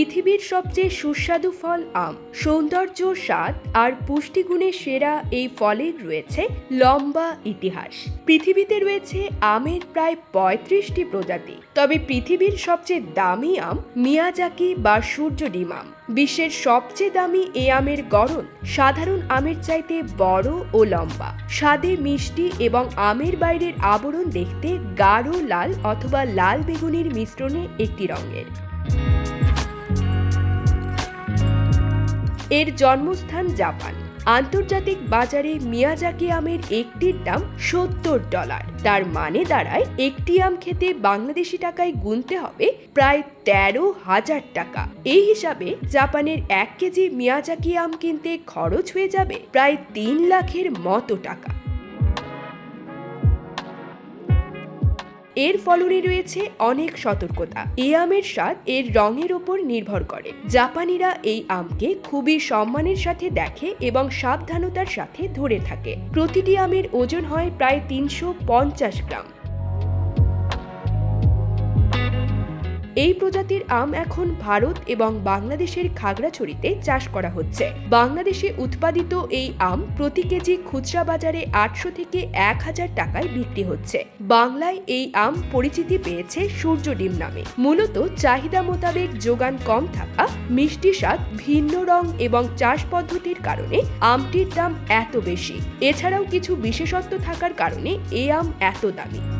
পৃথিবীর সবচেয়ে সুস্বাদু ফল আম। সৌন্দর্য স্বাদ আর পুষ্টিগুণে সেরা এই ফলের রয়েছে লম্বা ইতিহাস। পৃথিবীতে রয়েছে আমের প্রায় পঁয়ত্রিশটি প্রজাতি। তবে পৃথিবীর সবচেয়ে দামি আম মিয়াজাকি বা সূর্য ডিম আম। বিশ্বের সবচেয়ে দামি এ আমের গড়ন সাধারণ আমের চাইতে বড় ও লম্বা। স্বাদে মিষ্টি এবং আমের বাইরের আবরণ দেখতে গাঢ় লাল অথবা লাল বেগুনির মিশ্রণে একটি রঙের। এর জন্মস্থান জাপান। আন্তর্জাতিক বাজারে মিয়াজাকি আমের একটির দাম সত্তর ডলার। তার মানে দাঁড়ায় একটি আম খেতে বাংলাদেশি টাকায় গুনতে হবে প্রায় তেরো হাজার টাকা। এই হিসাবে জাপানের এক কেজি মিয়াজাকি আম কিনতে খরচ হয়ে যাবে প্রায় তিন লাখের মতো টাকা। এর ফলনে রয়েছে অনেক সতর্কতা। এই আমের স্বাদ এর রঙের ওপর নির্ভর করে। জাপানিরা এই আমকে খুবই সম্মানের সাথে দেখে এবং সাবধানতার সাথে ধরে থাকে। প্রতিটি আমের ওজন হয় প্রায় তিনশো পঞ্চাশ গ্রাম। এই প্রজাতির আম এখন ভারত এবং বাংলাদেশের খাগড়াছড়িতে চাষ করা হচ্ছে। বাংলাদেশে উৎপাদিত এই আম প্রতি কেজি খুচরা বাজারে আটশো থেকে এক হাজার টাকায় বিক্রি হচ্ছে। বাংলায় এই আম পরিচিতি পেয়েছে সূর্য ডিম নামে। মূলত চাহিদা মোতাবেক যোগান কম থাকা, মিষ্টি স্বাদ, ভিন্ন রং এবং চাষ পদ্ধতির কারণে আমটির দাম এত বেশি। এছাড়াও কিছু বিশেষত্ব থাকার কারণে এই আম এত দামি।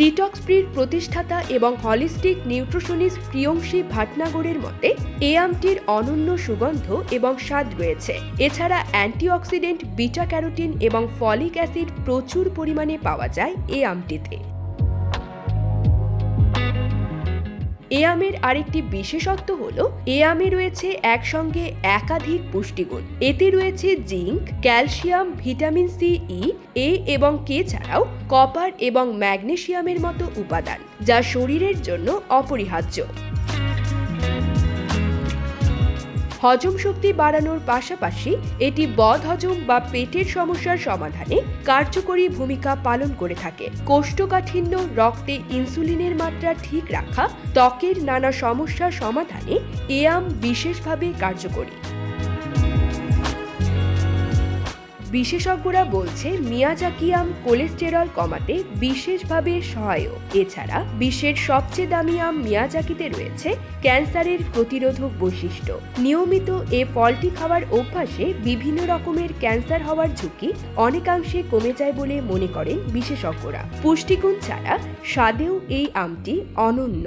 ডিটক্স ফ্রির প্রতিষ্ঠাতা এবং হলিস্টিক নিউট্রিশনিস্ট প্রিয়ংশী ভাটনাগরের মতে, এ আমটির অনন্য সুগন্ধ এবং স্বাদ রয়েছে। এছাড়া অ্যান্টিঅক্সিডেন্ট, বিটা ক্যারোটিন এবং ফলিক অ্যাসিড প্রচুর পরিমাণে পাওয়া যায় এ আমটিতে। এ আমের আরেকটি বিশেষত্ব হল এ আমে রয়েছে একসঙ্গে একাধিক পুষ্টিগুণ। এতে রয়েছে zinc, calcium, vitamin C, E, A এবং কে ছাড়াও কপার এবং ম্যাগনেশিয়ামের মতো উপাদান, যা শরীরের জন্য অপরিহার্য। হজম শক্তি বাড়ানোর পাশাপাশি এটি বদহজম বা পেটের সমস্যার সমাধানে কার্যকরী ভূমিকা পালন করে থাকে। কোষ্ঠকাঠিন্য, রক্তে ইনসুলিনের মাত্রা ঠিক রাখা, ত্বকের নানা সমস্যার সমাধানে এ আম বিশেষভাবে কার্যকরী। বিশেষজ্ঞরা বলছে মিয়াজাকি আম কোলেস্টেরল কমাতে বিশেষভাবে সহায়ক। এছাড়া বিশ্বের সবচেয়ে দামি আম মিয়াজাকিতে রয়েছে ক্যান্সারের প্রতিরোধক বৈশিষ্ট্য। নিয়মিত এ ফলটি খাওয়ার অভ্যাসে বিভিন্ন রকমের ক্যান্সার হওয়ার ঝুঁকি অনেকাংশে কমে যায় বলে মনে করেন বিশেষজ্ঞরা। পুষ্টিগুণ ছাড়া স্বাদেও এই আমটি অনন্য।